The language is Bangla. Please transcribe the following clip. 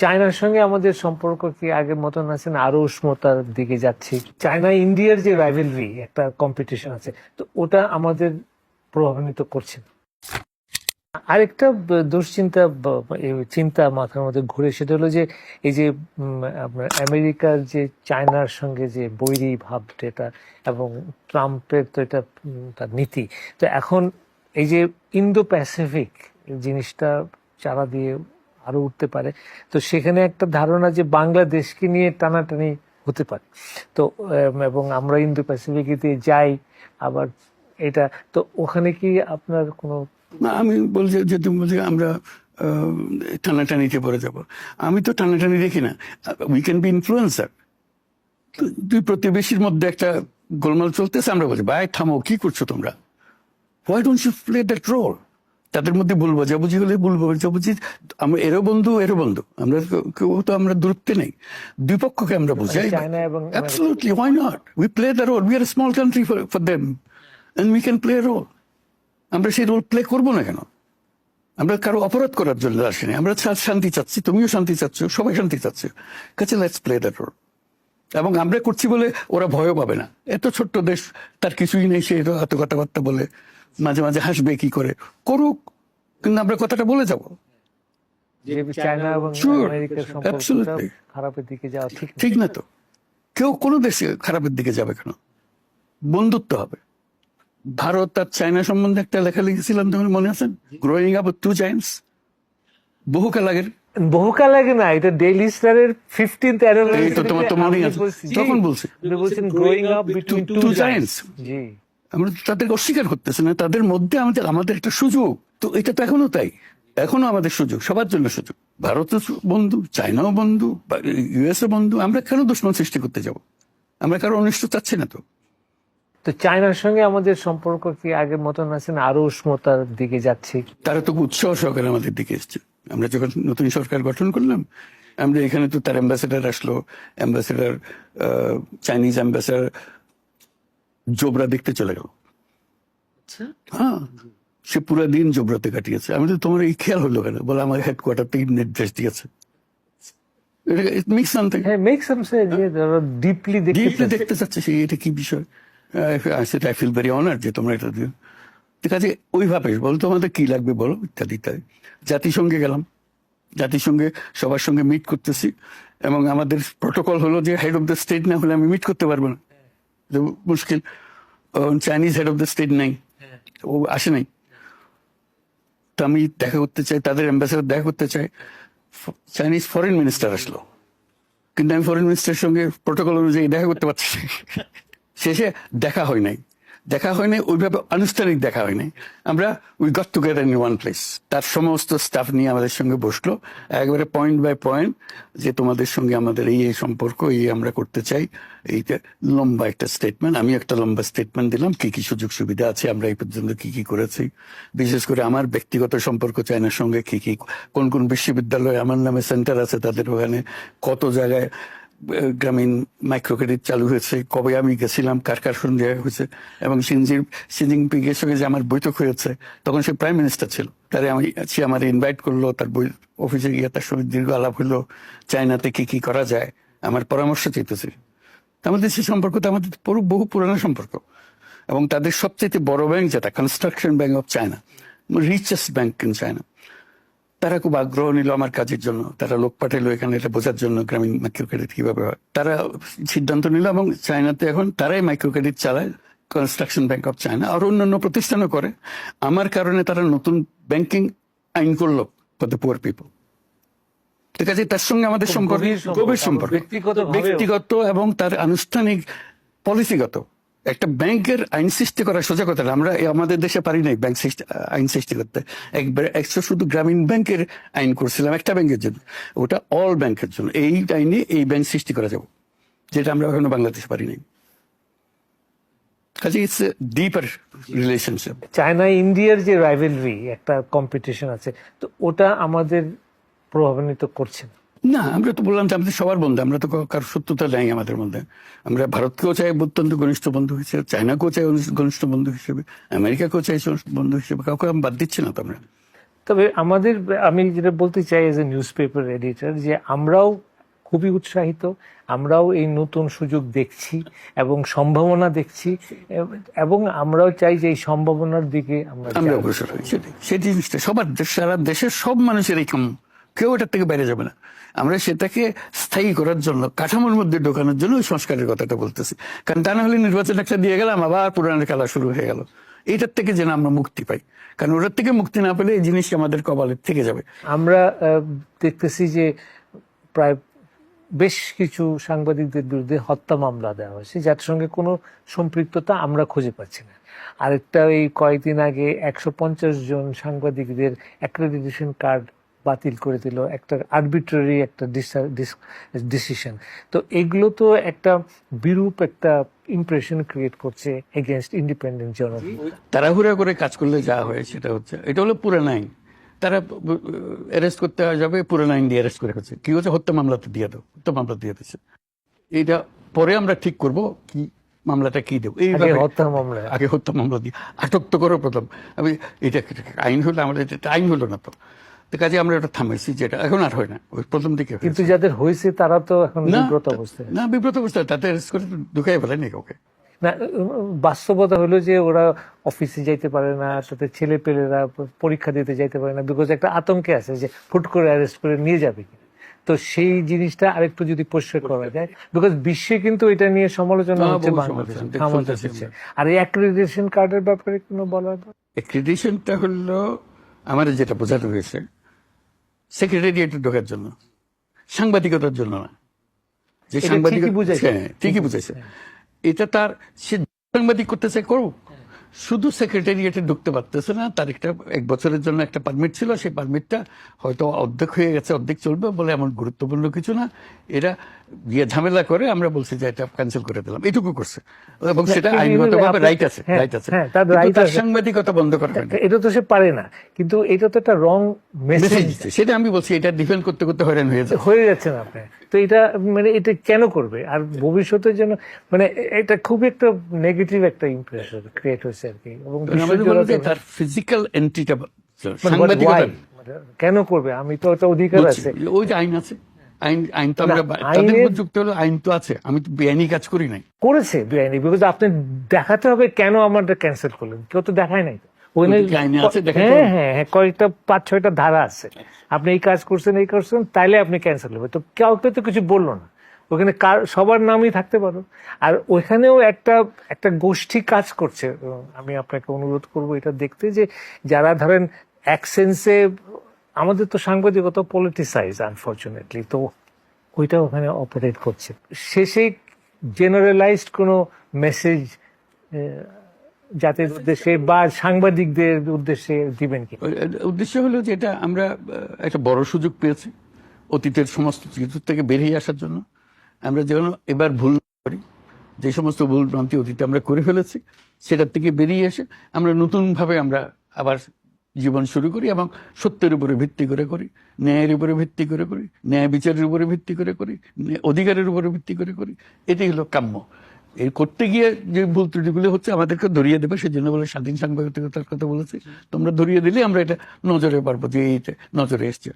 চায়নার সঙ্গে আমাদের সম্পর্ক কি আগের মতন আছে না আরও উষ্ণতার দিকে যাচ্ছে চায়না, ইন্ডিয়ার যে রাইভেলরি একটা কম্পিটিশন আছে, তো ওটা আমাদের প্রভাবিত করছে না। আরেকটা দুশ্চিন্তা চিন্তা মাথার মধ্যে ঘুরে, সেটা হলো যে, এই যে আপনার আমেরিকার যে চায়নার সঙ্গে যে বৈরী ভাব যেটা, এবং ট্রাম্পের তো এটা তার নীতি, তো এখন এই যে ইন্দো প্যাসিফিক জিনিসটা চারা দিয়ে আরও উঠতে পারে। তো সেখানে একটা ধারণা যে বাংলাদেশকে নিয়ে টানাটানি হতে পারে। তো এবং আমরা ইন্দো প্যাসিফিকে যাই, আবার এটা, তো ওখানে কি আপনার কোনো আমি বলছি যে তুমি বলছি আমরা টানাটানিতে পড়ে যাব। আমি তো টানাটানি দেখি না। উই ক্যান বি ইনফ্লুয়েন্সার দুই প্রতিবেশীর মধ্যে একটা গোলমাল চলতেছে, আমরা বলছি, ভাই, থামো, কি করছ তোমরা? Why don't you play that role তাদের মধ্যে ভুল বোঝাবুঝি হলে ভুল বোঝাবুঝি আমরা এরও বন্ধু এরও বন্ধু। আমরা কেউ- তো আমরা দূরত্বে নেই। দুই পক্ষকে আমরা বুঝাই? We play the role. We are a small country for, for them. And we can play a role. আমরা সেই রোল প্লে করব না কেন? আমরা কারও অপরাধ করার জন্য আসিনি। আমরা শান্তি চাচ্ছি তুমিও শান্তি চাচ্ছ সবাই শান্তি চাচ্ছে। কাছে লেটস প্লে দ্যাট রোল এবং আমরা করছি বলে ওরা ভয়ও পাবে না। এত ছোট্ট দেশ তার কিছুই নেই সে এত কথাবার্তা বলে। মাঝে মাঝে হাসবে কি করে? করুক কিন্তু আমরা কথাটা বলে যাব। ঠিক না। তো। কেউ কোনো দেশে খারাপের দিকে যাবে কেন? বন্ধুত্ব হবে। ভারত আর চায়না সম্বন্ধে একটা লেখা লিখেছিলাম তোমার মনে আছে? গ্রোয়িং আপ টু জায়েন্টস বহুকাল আগের। বহুকাল আগে না এটা ডেইলি স্টারের ফিফটিন্থ এই তো তোমার তো মনেই আছে? তখন বলছি। বলছেন growing up between two G. আমরা তাদেরকে অস্বীকার করতেছি না তাদের মধ্যে আমাদের আমাদের একটা সুযোগ। তো এটা তো এখনও তাই। এখনও আমাদের সুযোগ সবার জন্য সুযোগ। ভারতও বন্ধু চায়নাও বন্ধু ইউএসএ বন্ধু আমরা কেন দুশ্মন সৃষ্টি করতে যাব? আমরা কারও অনিষ্ট চাচ্ছি না তো। তো চায়নার সঙ্গে আমাদের সম্পর্ক কি আগের মতন আছে না? আরও উষ্ণতার দিকে যাচ্ছে। তারা তো উৎসাহ সহকারে আমাদের দিকে এসছে। আমরা যখন নতুন সরকার গঠন করলাম আমরা এখানে তো তার অ্যাম্বাসেডার আসলো অ্যাম্বাসেডার চাইনিজ অ্যাম্বাসেডার জোবরা দেখতে চলে গেল। হ্যাঁ সে পুরো দিন জোবরাতে কাটিয়েছে। আমি তো তোমার এই খেয়াল হলো কেন? বলে আমার হেডকোয়ার্টার থেকে নির্দেশ দিয়েছে। ইট মিক্স সামথিং হ্যাঁ মেক সাম সেন্স ডিপলি দেখতে ডিপলি দেখতে চাচ্ছে সেই এটা কি বিষয়? সেটা আই ফিল ভেরি অনার যে তোমরা এটা দিও। ঠিক আছে ওইভাবে বলো তোমাদের কি লাগবে বলো? ইত্যাদি ইত্যাদি। জাতিসংঘে গেলাম। জাতিসংঘে সবার সঙ্গে মিট করতেছি। এবং আমাদের প্রোটোকল হলো যে হেড অফ দ্য স্টেট না হলে আমি মিট করতে পারব না। মুশকিল Chinese head of the state নাই. ও আসে নাই. তো আমি দেখা করতে চাই তাদের অ্যাম্বাসেডার দেখা করতে চাই। চাইনিজ ফরেন মিনিস্টার আসলো। কিন্তু আমি ফরেন মিনিস্টারের সঙ্গে প্রোটোকল অনুযায়ী দেখা করতে পারছি শেষে দেখা হয় নাই। দেখা হয় নাই ওইভাবে আনুষ্ঠানিক দেখা হয় নাই আমরা we got together in one place তার সমস্ত স্টাফ নিয়ে আমাদের সঙ্গে বসল। একবারে পয়েন্ট বাই পয়েন্ট যে তোমাদের সঙ্গে আমাদের এই এই সম্পর্ক, এই আমরা করতে চাই। এইটা লম্বা একটা স্টেটমেন্ট আমি একটা লম্বা স্টেটমেন্ট দিলাম। কি কি সুযোগ সুবিধা আছে? আমরা এই পর্যন্ত কি কি করেছি? বিশেষ করে আমার ব্যক্তিগত সম্পর্ক চায়নার সঙ্গে কি কি, কোন কোন বিশ্ববিদ্যালয়ে আমার নামে সেন্টার আছে, তাদের ওখানে কত জায়গায় গ্রামীণ মাইক্রো ক্রেডিট চালু হয়েছে, কবে আমি গেছিলাম, কার কার সঙ্গে দেখা হয়েছে, এবং সিনজির সিজিং পিগের সঙ্গে যে আমার বৈঠক হয়েছে, তখন সে প্রাইম মিনিস্টার ছিল। তারে আমি, সে আমার ইনভাইট করল, তার বই অফিসে গিয়ে তার সঙ্গে দীর্ঘ আলাপ হলো, চায়নাতে কি কি করা যায়, আমার পরামর্শ চাইতেছে। আমাদের সে সম্পর্ক তো আমাদের বহু পুরানো সম্পর্ক। এবং তাদের সবচেয়ে বড় ব্যাংক যেটা construction bank of China richest bank in China তারা খুব আগ্রহ নিল আমার কাজের জন্য। তারা লোক পাঠালো এখানে এটা বোঝার জন্য গ্রামীণ মাইক্রো ক্রেডিট কীভাবে হয়। তারা সিদ্ধান্ত নিল এবং চায়নাতে এখন তারাই মাইক্রো ক্রেডিট চালায় কনস্ট্রাকশন ব্যাংক অফ চায়না আর অন্যান্য প্রতিষ্ঠানও করে। আমার কারণে তারা নতুন ব্যাংকিং আইন করল ফর দ্য পুয়ার পিপল ঠিক আছে তার সঙ্গে আমাদের সম্পর্ক গভীর সম্পর্ক, গভীর ব্যক্তিগত এবং তার আনুষ্ঠানিক পলিসিগত একটা ব্যাংকের আইন সৃষ্টি করা সোজা কথা আমরা আমাদের দেশে পারি নাই ব্যাংক আইন সৃষ্টি করতে। একবার একশো শুধু গ্রামীণ ব্যাংকের আইন করছিলাম একটা ব্যাংকের জন্য। ওটা অল ব্যাংকের জন্য। এই আইনে এই ব্যাংক সৃষ্টি করা যাবে, যেটা আমরা এখনও বাংলাদেশে পারি নাই। কাজে ইটস ডিপার রিলেশনশিপ চায়না ইন্ডিয়ার যে রাইভেলরি একটা কম্পিটিশন আছে, তো ওটা আমাদের প্রভাবিত করছে না। না আমরা তো বললাম যে আমাদের সবার বন্ধু আমরা তো কারও শত্রুতা নাই আমাদের মধ্যে। আমরা ভারতকেও চাই অত্যন্ত ঘনিষ্ঠ বন্ধু হিসেবে চায়নাকেও চাই ঘনিষ্ঠ বন্ধু হিসেবে আমেরিকাকেও চাই বন্ধু হিসেবে কাউকে আমি বাদ দিচ্ছি না তো আমরা। তবে আমাদের আমি যেটা বলতে চাই as a newspaper editor যে আমরাও খুবই উৎসাহিত আমরাও এই নতুন সুযোগ দেখছি এবং সম্ভাবনা দেখছি এবং আমরাও চাই যে এই সম্ভাবনার দিকে আমরা। অগ্রসর হই সেটাই। সেই জিনিসটা সবার সারা দেশের সব মানুষের এই কেউ এটার থেকে বাইরে যাবে না। আমরা সেটাকে স্থায়ী করার জন্য, কাঠামোর মধ্যে ঢোকানোর জন্য ওই সংস্কারের কথাটা বলতেছি। কারণ তা না হলে নির্বাচন একটা দিয়ে গেলাম, আবার পুরানের খেলা শুরু হয়ে গেল। এইটার থেকে যেন আমরা মুক্তি পাই। কারণ ওটার থেকে মুক্তি না পেলে এই জিনিসটা আমাদের কবালের থেকে যাবে। আমরা দেখতেছি যে প্রায় বেশ কিছু সাংবাদিকদের বিরুদ্ধে হত্যা মামলা দেওয়া হয়েছে, যার সঙ্গে কোনো সম্পৃক্ততা আমরা খুঁজে পাচ্ছি না। আরেকটা, এই কয়েকদিন আগে একশো পঞ্চাশ জন সাংবাদিকদের অ্যাক্রেডিটেশন কার্ড বাতিল করে দিল একটা আরবিট্রারি একটা ডিসিশন তো এগুলো তো একটা বিরূপ একটা ইমপ্রেশন ক্রিয়েট করছে এগেনস্ট ইন্ডিপেন্ডেন্ট জার্নাল তাড়াহুড়া করে কাজ করলে যা হয় সেটা হচ্ছে এটা হলো পুরান আইন তারা অ্যারেস্ট করতে যাবে পুরান আইন দিয়ে অ্যারেস্ট করে হচ্ছে কি হচ্ছে হত্যা মামলাতে দিয়ে দাও হত্যা মামলা দিয়ে দিচ্ছে। এটা পরে আমরা ঠিক করব কি মামলাটা কি দেবো। এই হত্যা মামলা। আগে হত্যা মামলা দিয়ে আটক তো করো প্রথম। আমি এটা আইন হলো? আমাদের এটা আইন হলো না তো। তো কাজে আমরা ওটা থামেছি যেটা এখন আর হয় না ওই প্রথম দিকে কিন্তু যাদের হয়েছে তারা তো এখন বিব্রত অবস্থায় না বিব্রত অবস্থা তাতে অ্যারেস্ট করে ঢুকাই ফেলেনি কাউকে। না বাস্তবতা হলো যে ওরা অফিসে যাইতে পারে না তাদের ছেলে পেলেরা পরীক্ষা দিতে যাইতে পারে না বিকজ একটা আতঙ্কে আছে যে ফুট করে অ্যারেস্ট করে নিয়ে যাবে কিনা। তো সেই জিনিসটা আরেকটু যদি পরিষ্কার করা যায় বিকজ বিশ্বে কিন্তু এটা নিয়ে সমালোচনা হ্যাঁ, হচ্ছে বাংলাদেশে আর এই অ্যাক্রেডিটেশন কার্ডের ব্যাপারে কোনো বলার অ্যাক্রিডিশনটা হলো আমার যেটা বোঝানো হয়েছে সেক্রেটারিয়েটে ঢোকার জন্য। সাংবাদিকতার জন্য না। যে সাংবাদিক ঠিকই বুঝাইছে। হ্যাঁ, বুঝেছে এটা তার সে সাংবাদিক করতে চাই করুক শুধু সেক্রেটারিয়েটে ঢুকতে পারতেছে না। তার একটা এক বছরের জন্য একটা পারমিট ছিল। সেই পারমিটটা হয়তো অর্ধেক হয়ে গেছে অর্ধেক চলবে বলে এমন গুরুত্বপূর্ণ কিছু না। এরা গিয়ে ঝামেলা করে আমরা বলছি যে এটা ক্যান্সেল করে দিলাম। এটুকু করছে। এবং সেটা রাইট আছে হ্যাঁ, রাইট আছে। হ্যাঁ, তার। সাংবাদিকতা বন্ধ করা এটা তো সে পারে না কিন্তু এটা তো একটা রং মেসেজ সেটা আমি বলছি এটা ডিফেন্ড করতে করতে হয়রান হয়ে যায়। হয়ে যাচ্ছেন আপনি। তো এটা মানে এটা কেন করবে? আর ভবিষ্যতের জন্য মানে এটা খুব একটা নেগেটিভ একটা ইমপ্রেশন ক্রিয়েট হয়েছে আর কি। এবং তার ফিজিক্যাল এন্ট্রিটা মানে সাংবাদিকতা। মানে কেন করবে? আমি তো একটা অধিকার আছে। ওই যে আইন আছে। আইন আইন তো আমরা তাদের যুক্ত হলো আইন তো আছে। আমি তো বেআইনি কাজ করি নাই। করেছে বেআইনি বিকজ আপনি দেখাতে হবে কেন আমারটা ক্যান্সেল করলেন। কেউ তো দেখায় নাই। হ্যাঁ হ্যাঁ হ্যাঁ কয়েকটা পাঁচ ছয়টা ধারা আছে। আপনি এই কাজ করছেন এই করছেন তাইলে আপনি ক্যান্সেল হবে। তো কাউকে তো কিছু বলল না। ওখানে কার সবার নামই থাকতে পারো। আর ওইখানেও একটা একটা গোষ্ঠী কাজ করছে। আমি আপনাকে অনুরোধ করব এটা দেখতে যে যারা ধরেন এক সেন্সে আমাদের তো সাংবাদিকতা পলিটিসাইজ আনফর্চুনেটলি তো ওইটা ওখানে অপারেট করছে। শেষে জেনারেলাইজড কোনো মেসেজ জাতির উদ্দেশ্যে বা সাংবাদিকদের উদ্দেশ্যে দিবেন কি? উদ্দেশ্য হলো যে এটা আমরা একটা বড় সুযোগ পেয়েছি অতীতের সমস্ত কিছু থেকে বেরিয়ে আসার জন্য। আমরা যেন এবার ভুল করি, যে সমস্ত ভুল ভ্রান্তি অতীতে আমরা করে ফেলেছি, সেটার থেকে বেরিয়ে এসে আমরা নতুনভাবে আমরা আবার জীবন শুরু করি এবং সত্যের উপরে ভিত্তি করে করি, ন্যায়ের উপরে ভিত্তি করে করি, ন্যায় বিচারের উপরে ভিত্তি করে করি অধিকারের উপরে ভিত্তি করে করি। এটাই হলো কাম্য। এই করতে গিয়ে যে ভুল ত্রুটিগুলো হচ্ছে, আমাদেরকে ধরিয়ে দেবে, সেজন্য বলে স্বাধীন সাংবাদিকতার কথা বলেছে। তোমরা ধরিয়ে দিলে আমরা এটা নজরে পারব যে এইটা নজরে এসছে।